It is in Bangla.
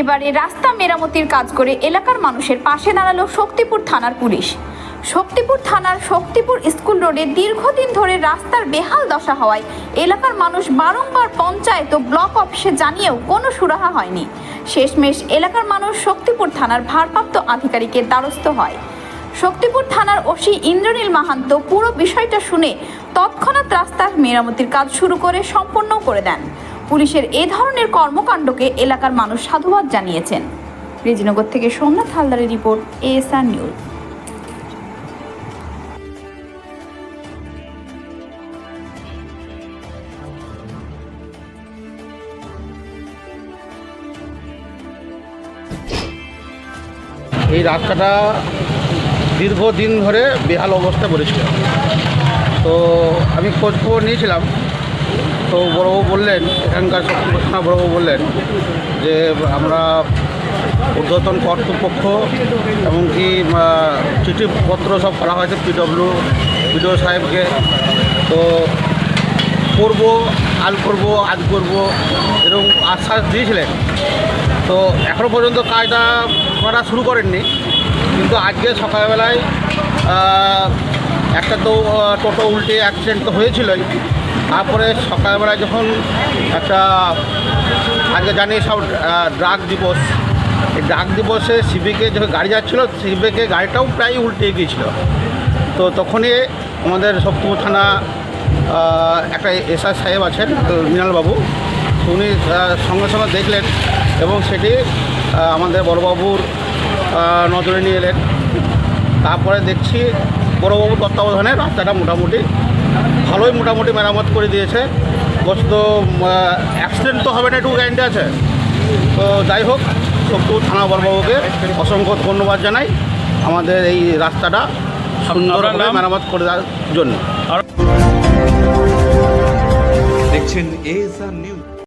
এবারে রাস্তা মেরামতির কাজ করে এলাকার মানুষের পাশে দাঁড়াল শক্তিপুর থানার পুলিশ। শক্তিপুর থানার শক্তিপুর স্কুল রোডে দীর্ঘদিন ধরে রাস্তার বেহাল দশা হওয়ায় এলাকার মানুষ বারংবার পঞ্চায়েত ও ব্লক অফিসে জানিয়েও কোনো সুরাহা হয়নি। শেষমেশ এলাকার মানুষ শক্তিপুর থানার ভারপ্রাপ্ত আধিকারিকের দ্বারস্থ হয়। শক্তিপুর থানার ওসি ইন্দ্রনীল মাহান্ত পুরো বিষয়টা শুনে তৎক্ষণাৎ রাস্তার মেরামতির কাজ শুরু করে সম্পন্ন করে দেন। পুলিশের এ ধরনের কর্মকাণ্ডকে এলাকার মানুষ সাধুবাদ জানিয়েছেন। রেজিনগর থেকে সোমনাথ হালদারের রিপোর্ট, এএসআর নিউজ। এই রাস্তাটা দীর্ঘদিন ধরে বেহাল অবস্থা পড়েছিল। তো আমি খোঁজ খবর নিয়েছিলাম। তো বড়বাবু বললেন, এখানকার সত্যঘোষণা বড়বাবু বললেন যে আমরা ঊর্ধ্বতন কর্তৃপক্ষ এমনকি চিঠিপত্র সব করা হয়েছে পিডব্লিউ বিডিও সাহেবকে। তো করব আজ করব আজ করব, এরকম আশ্বাস দিয়েছিলেন। তো এখনও পর্যন্ত কাজটা করা শুরু করেননি। কিন্তু আজকে সকালবেলায় একটা তো টোটো উল্টে অ্যাক্সিডেন্ট তো হয়েছিলই। তারপরে সকালবেলায় যখন একটা, আজকে জানি সব ড্রাগ দিবস। এই ড্রাগ দিবসে সিভিকে যখন গাড়ি যাচ্ছিল সিভিকে গাড়িটাও প্রায় উল্টে গিয়েছিল তো তখনই আমাদের সপ্তম থানা একটা এসআর সাহেব আছেন মৃণালবাবু। উনি সঙ্গে সঙ্গে দেখলেন এবং সেটি আমাদের বড়বাবুর নজরে নিয়ে এলেন। তারপরে দেখছি বড়বাবুর তত্ত্বাবধানে রাস্তাটা মোটামুটি ভালোই মোটামুটি মেরামত করে দিয়েছে। বস্ত অ্যাক্সিডেন্ট তো হবে না একটু গ্যারেন্টি আছে। তো যাই হোক সত্য থানা বরবাবুকে অসংখ্য ধন্যবাদ জানাই আমাদের এই রাস্তাটা সুন্দরভাবে মেরামত করে দেওয়ার জন্য দেখছেন এ নিউজ